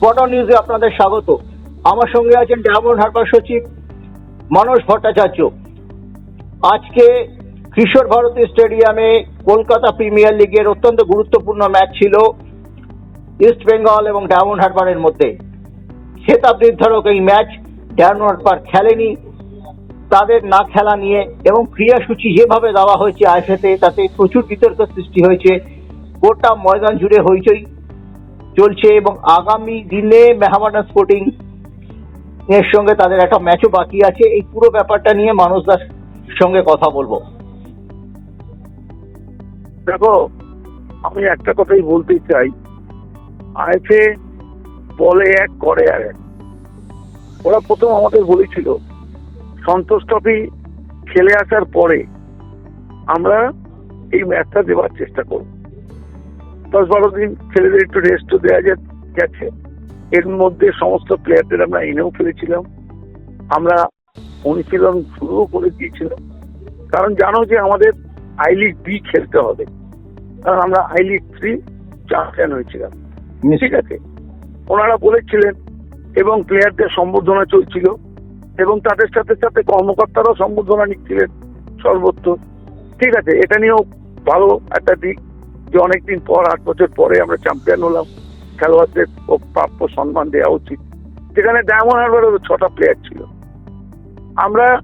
স্পটন নিউজে আপনাদের স্বাগত। আমার সঙ্গে আছেন ডায়মন্ড হারবার সচিব মানস ভট্টাচার্য। আজকে কিশোর ভারতী স্টেডিয়ামে কলকাতা প্রিমিয়ার লিগের অত্যন্ত গুরুত্বপূর্ণ ম্যাচ ছিল ইস্ট বেঙ্গল এবং ডায়মন্ড হারবারের মধ্যে। খেতাব নির্ধারক এই ম্যাচ ডায়মন্ড হারবার খেলেনি। তাদের না খেলা নিয়ে এবং ক্রিয়াসূচি যেভাবে দেওয়া হয়েছে আইফেতে তাতে প্রচুর বিতর্ক সৃষ্টি হয়েছে। গোটা ময়দান জুড়ে হইচই। চলছে এবং আগামী দিনে মেহামাডান স্পোর্টিং এর সঙ্গে তাদের একটা ম্যাচও বাকি আছে। এই পুরো ব্যাপারটা নিয়ে মানুষ দাস সঙ্গে কথা বলব। দেখো, আমি একটা কথাই বলতে চাই। আইফে বলে এক, করে আর এক। ওরা প্রথম আমাদের বলেছিল, সন্তোষ ট্রফি খেলে আসার পরে আমরা এই ম্যাচটা দেওয়ার চেষ্টা করব। দশ বারো দিন ছেলেদের একটু রেস্টও দেওয়া গেছে। এর মধ্যে সমস্ত প্লেয়ারদের আমরা এনেও ফেলেছিলাম। আমরা অনুশীলন শুরুও করে দিয়েছিলাম। কারণ জানো যে আমাদের আই লিগ বি খেলতে হবে। কারণ আমরা আই লিগ থ্রি চ্যাম্পিয়ন হয়েছিলাম। ঠিক আছে? ওনারা বলেছিলেন এবং প্লেয়ারদের সম্বর্ধনা চলছিল এবং তাদের সাথে সাথে কর্মকর্তারাও সম্বর্ধনা নিচ্ছিলেন সর্বত্র। ঠিক আছে? এটা নিয়েও ভালো একটা দিক। যে অনেকদিন পর আট বছর পরে আমরা চ্যাম্পিয়ন হলাম। খেলোয়াড়দের প্রাপ্য সম্মান দেওয়া উচিত। সেখানে ডায়মন্ড হারবারেরও ছটা প্লেয়ার ছিল। আমরা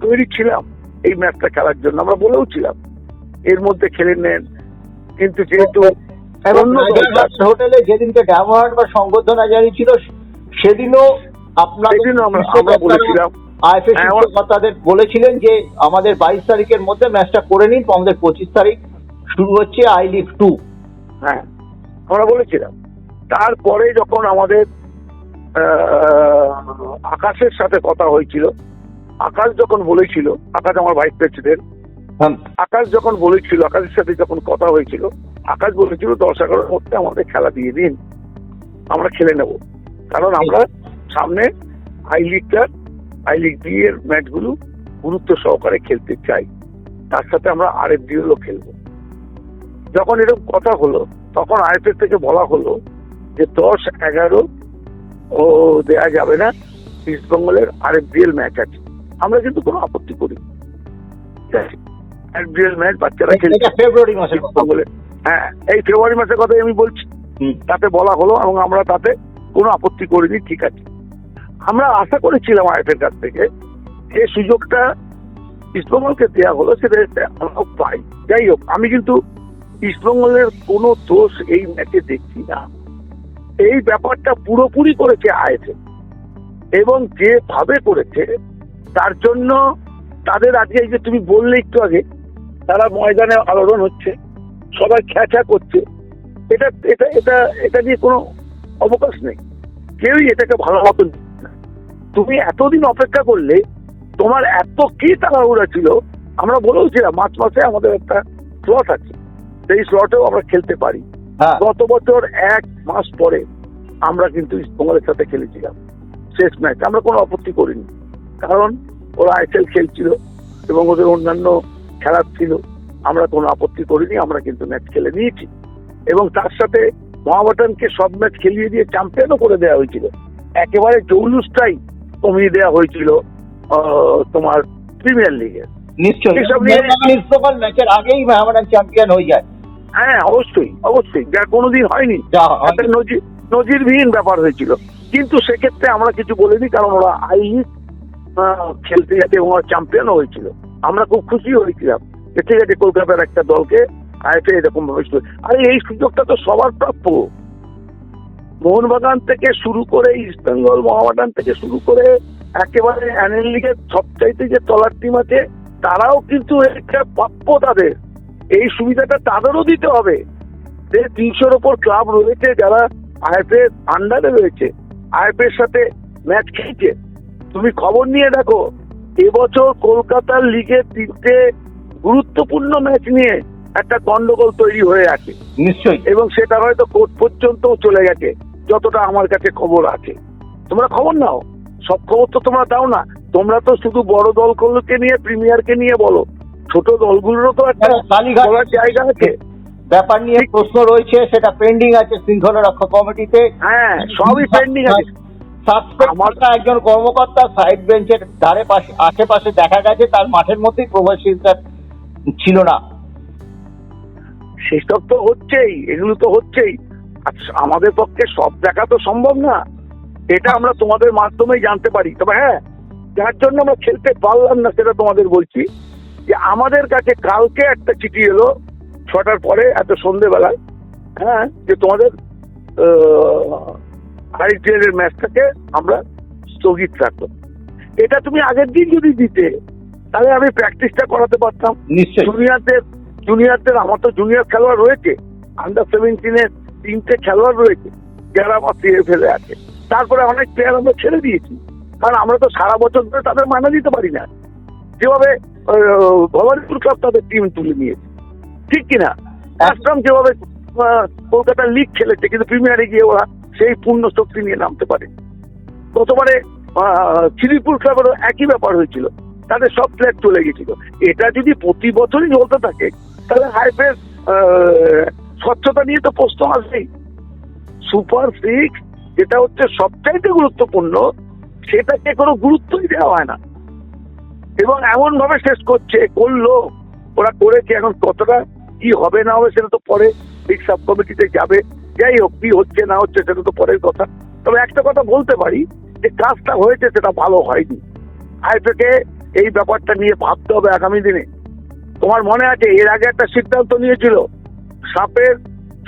তৈরি ছিলাম এই ম্যাচটা খেলার জন্য। আমরা বলেও ছিলাম এর মধ্যে খেলে নেন। কিন্তু যেহেতু হোটেলে যেদিনকে ডায়মন্ড বা সংবর্ধনা জানিয়েছিল সেদিনও আপনার সেদিনও আমরা- বলেছিলাম। আইএফএ হ্যাঁ, আমার- বলেছিলেন যে আমাদের বাইশ তারিখের মধ্যে ম্যাচটা করে নিন আমাদের পঁচিশ তারিখ। শুরু হচ্ছে আই লিগ টু। হ্যাঁ আমরা বলেছিলাম। তারপরে যখন আমাদের আকাশের সাথে কথা হয়েছিল আকাশ যখন বলেছিল আকাশ আমার ভাইস প্রেসিডেন্ট আকাশ যখন বলেছিল আকাশের সাথে যখন কথা হয়েছিল আকাশ বলেছিল দশ এগারোর মধ্যে আমাদের খেলা দিয়ে দিন আমরা খেলে নেব। কারণ আমরা সামনে আই লিগটার আই লিগ বি এর ম্যাচগুলো গুরুত্ব সহকারে খেলতে চাই। তার সাথে আমরা আর এফ খেলব। যখন এরকম কথা হলো তখন আইএফএফ থেকে বলা হলো যে দশ এগারো ও দেয়া যাবে না ইস্ট বেঙ্গলের আর এফ ডিএল ম্যাচ আছে। আমরা কিন্তু কোনো আপত্তি করি আর ডিএল ম্যাচ বাচ্চারা খেলছে। ফেব্রুয়ারি মাসের ইস্ট হ্যাঁ এই ফেব্রুয়ারি মাসের কথাই আমি বলছি। তাতে বলা হলো এবং আমরা তাতে কোনো আপত্তি করিনি ঠিক আছে? আমরা আশা করেছিলাম আইএফের কাছ থেকে যে সুযোগটা ইস্টবেঙ্গলকে দেওয়া হলো সেটা আমরাও পাই। যাই হোক আমি কিন্তু ইস্টবেঙ্গলের কোনো দোষ এই ম্যাচে দেখছি না। এই ব্যাপারটা পুরোপুরি করেছে আইএফএ এবং যেভাবে করেছে, তার জন্য তাদের আজকে যে তুমি বললে একটু আগে, তারা ময়দানে আলোড়ন হচ্ছে, সবাই খ্যাচা করছে। এটা এটা এটা এটা নিয়ে কোনো অবকাশ নেই। কেউই এটাকে ভালো মতন। তুমি এতদিন অপেক্ষা করলে, তোমার এত কি তাড়াহুড়া ছিল, আমরা বলেওছিলাম, মার্চ মাসে আমাদের একটা স্লট আছে সেই স্লটেও আমরা খেলতে পারি হ্যাঁ গত বছর এক মাস পরে আমরা কিন্তু ইস্টবেঙ্গলের সাথে খেলেছিলাম শেষ ম্যাচ আমরা কোনো আপত্তি করিনি কারণ ওরা আইএসএল খেলছিল এবং ওদের অন্যান্য খেলার ছিল আমরা কোনো আপত্তি করিনি আমরা কিন্তু ম্যাচ খেলে নিয়েছি এবং তার সাথে মহাবাটানকে সব ম্যাচ খেলিয়ে দিয়ে চ্যাম্পিয়নও করে দেওয়া হয়েছিল একেবারে জৌলুসটাই কমিয়ে দেওয়া হয়েছিল তোমার প্রিমিয়ার লিগে নিশ্চয়ই ম্যাচের আগেই মেহামাডান চ্যাম্পিয়ন হয়ে যায় হ্যাঁ অবশ্যই অবশ্যই। যা কোনোদিন হয়নি। হয়। একটা নজির নজিরবিহীন ব্যাপার হয়েছিল। কিন্তু সেক্ষেত্রে আমরা কিছু বলিনি কারণ ওরা আই খেলতে যেতে এবং ওরা চ্যাম্পিয়নও হয়েছিল। আমরা খুব খুশি হয়েছিলাম যে ঠিক আছে কলকাতার একটা দলকে আইএফএ এরকম ভাবে আরে এই সুযোগটা তো সবার প্রাপ্য। মোহনবাগান থেকে শুরু করে ইস্ট বেঙ্গল মহাবাগান থেকে শুরু করে একেবারে অ্যানুয়াল লিগের সবচাইতে যে তলার টিম আছে তারাও কিন্তু এটা প্রাপ্য তাদের। এই সুবিধাটা তাদেরও দিতে হবে। যে তিনশোর ওপর ক্লাব রয়েছে যারা আইএফএ আন্ডারে রয়েছে আইএফএ সাথে ম্যাচ খেলছে। তুমি খবর নিয়ে দেখো এবছর কলকাতার লিগে তিনটে গুরুত্বপূর্ণ ম্যাচ নিয়ে একটা গন্ডগোল তৈরি হয়ে আছে। নিশ্চয়ই। এবং সেটা হয়তো কোর্ট পর্যন্ত চলে গেছে যতটা আমার কাছে খবর আছে। তোমরা খবর নাও। সব খবর তো তোমরা দাও না। তোমরা তো শুধু বড় দলগুলোকে নিয়ে প্রিমিয়ারকে নিয়ে বলো। ছোট দলগুলোরও তো একটা হ্যাঁ, কালীঘাট- বলার জায়গা আছে। ব্যাপার নিয়ে প্রশ্ন রয়েছে সেটা পেন্ডিং আছে শৃঙ্খলা রক্ষা কমিটিতে। হ্যাঁ সবই পেন্ডিং আছে। সাসপেক্ট একজন কর্মকর্তা সাইড বেঞ্চের ধারে পাশে আশেপাশে দেখা গেছে তার মাঠের মধ্যেই প্রবেশিকা ছিল না। সেসব তো হচ্ছেই এগুলো তো হচ্ছেই। আর আমাদের পক্ষে সব দেখা তো সম্ভব না। এটা আমরা তোমাদের মাধ্যমেই জানতে পারি। তবে হ্যাঁ যার জন্য আমরা খেলতে পারলাম না সেটা তোমাদের বলছি। যে আমাদের কাছে কালকে একটা চিঠি এলো ছটার পরে এত সন্ধেবেলায় হ্যাঁ যে তোমাদের আইপিএল এর ম্যাচটাকে আমরা স্থগিত রাখব। এটা তুমি আগের দিন যদি দিতে তাহলে আমি প্র্যাকটিসটা করাতে পারতাম। জুনিয়রদের জুনিয়রদের আমার তো জুনিয়র খেলোয়াড় রয়েছে। আন্ডার সেভেন্টিনের তিনটে খেলোয়াড় রয়েছে যারা আমার ফেলে আছে। তারপরে অনেক প্লেয়ার আমরা ছেড়ে দিয়েছি। কারণ আমরা তো সারা বছর ধরে তাদের মানা দিতে পারি না। যেভাবে ভবানীপুর ক্লাব তাদের টিম তুলে নিয়েছে। ঠিক কিনা? আশ্রম যেভাবে কলকাতার লিগ খেলেছে, কিন্তু প্রিমিয়ারে গিয়ে ওরা সেই পূর্ণ শক্তি নিয়ে নামতে পারে। গতবারে খিদিরপুর ক্লাবেরও একই ব্যাপার হয়েছিল। তাদের সব প্লেয়ার চলে গেছিল। এটা যদি প্রতি বছরই চলতে থাকে, তাহলে হাইপের স্বচ্ছতা নিয়ে তো প্রশ্ন আসবেই। সুপার সিক্স যেটা হচ্ছে সবচাইতে গুরুত্বপূর্ণ, সেটাকে কোনো গুরুত্বই দেওয়া হয় না। এবং এমন ভাবে শেষ করছে, করল, ওরা করেছে এখন কতটা, কি হবে না হবে সেটা তো পরে লিগ সাব কমিটিতে যাবে। যাই হোক, কি হচ্ছে, না হচ্ছে সেটা তো পরের কথা। তবে একটা কথা বলতে পারি, যে কাজটা হয়েছে সেটা ভালো হয়নি। আইপিকে এই ব্যাপারটা নিয়ে ভাবতে হবে আগামী দিনে। তোমার মনে আছে, এর আগে একটা সিদ্ধান্ত নিয়েছিল, সাপের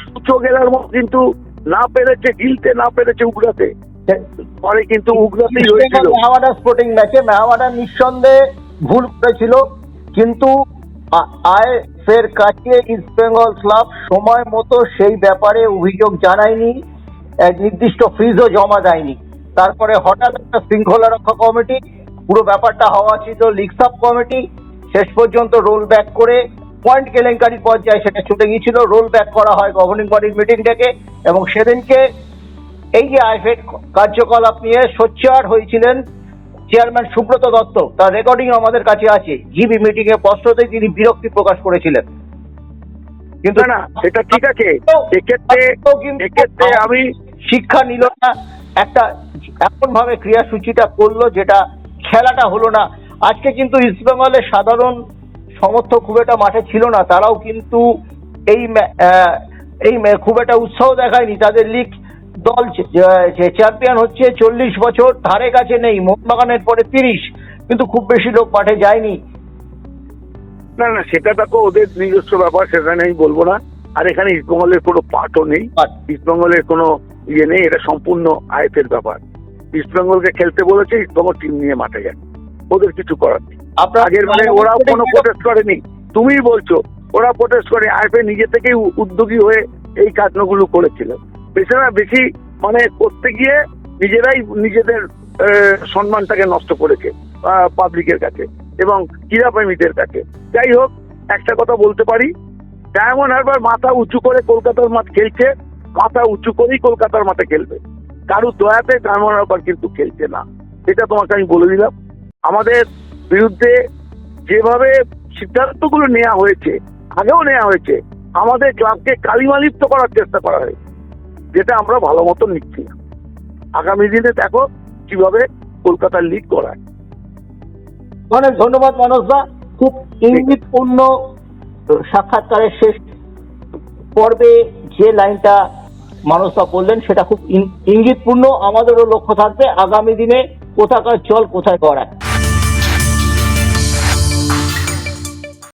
সূচো গেলার মতো কিন্তু না পেরেছে, গিলতে না পেরেছে উগড়াতে পরে কিন্তু উগড়াতেই হয়েছিল। মেহাওয়াডা স্পোর্টিং ম্যাচে মেহাওয়াডা নিঃসন্দেহে ভুল করেছিল কিন্তু আইএফের কাছে ইস্ট বেঙ্গল ক্লাব সময় মতো সেই ব্যাপারে অভিযোগ জানায়নি এক নির্দিষ্ট ফিজও জমা দেয়নি। তারপরে হঠাৎ একটা শৃঙ্খলা রক্ষা কমিটি পুরো ব্যাপারটা হওয়া ছিল লিগ সাব কমিটি শেষ পর্যন্ত রোল ব্যাক করে পয়েন্ট কেলেঙ্কারি পর্যায়ে সেটা ছুটে গিয়েছিল। রোল ব্যাক করা হয় গভর্নিং বডির মিটিং থেকে এবং সেদিনকে এই যে আইফেড কার্যকলাপ নিয়ে সোচ্চার হয়েছিলেন চেয়ারম্যান সুব্রত দত্ত তার রেকর্ডিং আমাদের কাছে আছে। জিবি মিটিং এ স্পষ্টতই তিনি বিরক্তি প্রকাশ করেছিলেন। কিন্তু না সেটা ঠিক আছে। এক্ষেত্রে এক্ষেত্রে আমি শিক্ষা নিল না। একটা এমন ভাবে ক্রিয়াসূচিটা করল যেটা খেলাটা হলো না। আজকে কিন্তু ইস্টবেঙ্গলের সাধারণ সমর্থক খুব একটা মাঠে ছিল না। তারাও কিন্তু এই এই খুব একটা উৎসাহ দেখায়নি। তাদের লিগ দল চ্যাম্পিয়ন হচ্ছে চল্লিশ বছর ধারে কাছে নেই মোহনবাগানের পরে তিরিশ কিন্তু খুব বেশি লোক মাঠে যায়নি। না না সেটা দেখো ওদের নিজস্ব ব্যাপার সেটা নিয়ে আমি বলব না। আর এখানে ইস্টবেঙ্গলের কোনো পার্টও নেই। ইস্টবেঙ্গলের কোনো ইয়ে নেই এটা সম্পূর্ণ আয়তের ব্যাপার। ইস্টবেঙ্গলকে খেলতে বলেছে ইস্টবেঙ্গল টিম নিয়ে মাঠে যায় ওদের কিছু করার নেই। আপনার আগের মানে ওরা কোনো প্রোটেস্ট করেনি। তুমিই বলছো ওরা প্রোটেস্ট করে আইপে নিজে থেকেই উদ্যোগী হয়ে এই কাজগুলো করেছিল। বেচারা বেশি মানে করতে গিয়ে নিজেরাই নিজেদের সম্মানটাকে নষ্ট করেছে পাবলিকের কাছে এবং ক্রীড়াপ্রেমীদের কাছে। যাই হোক, একটা কথা বলতে পারি, ডায়মন্ড হারবার মাথা উঁচু করে কলকাতার মাঠ খেলছে, মাথা উঁচু করেই কলকাতার মাঠে খেলবে। কারুর দয়াতে ডায়মন্ড হারবার কিন্তু খেলছে না, এটা তোমাকে আমি বলে দিলাম। আমাদের বিরুদ্ধে যেভাবে সিদ্ধান্তগুলো নেওয়া হয়েছে, আগেও নেওয়া হয়েছে, আমাদের ক্লাবকে কালিমালিপ্ত করার চেষ্টা করা হয়েছে। যেটা আমরা ভালো মতো নিচ্ছি না। আগামী দিনে দেখো কীভাবে কলকাতার লিগ করায় অনেক ধন্যবাদ মানসদা। খুব ইঙ্গিতপূর্ণ সাক্ষাৎকারের শেষ পর্বে যে লাইনটা মানসদা বললেন, সেটা খুব ইঙ্গিতপূর্ণ। আমাদেরও লক্ষ্য থাকবে আগামী দিনে কোথাকার চল কোথায় করায়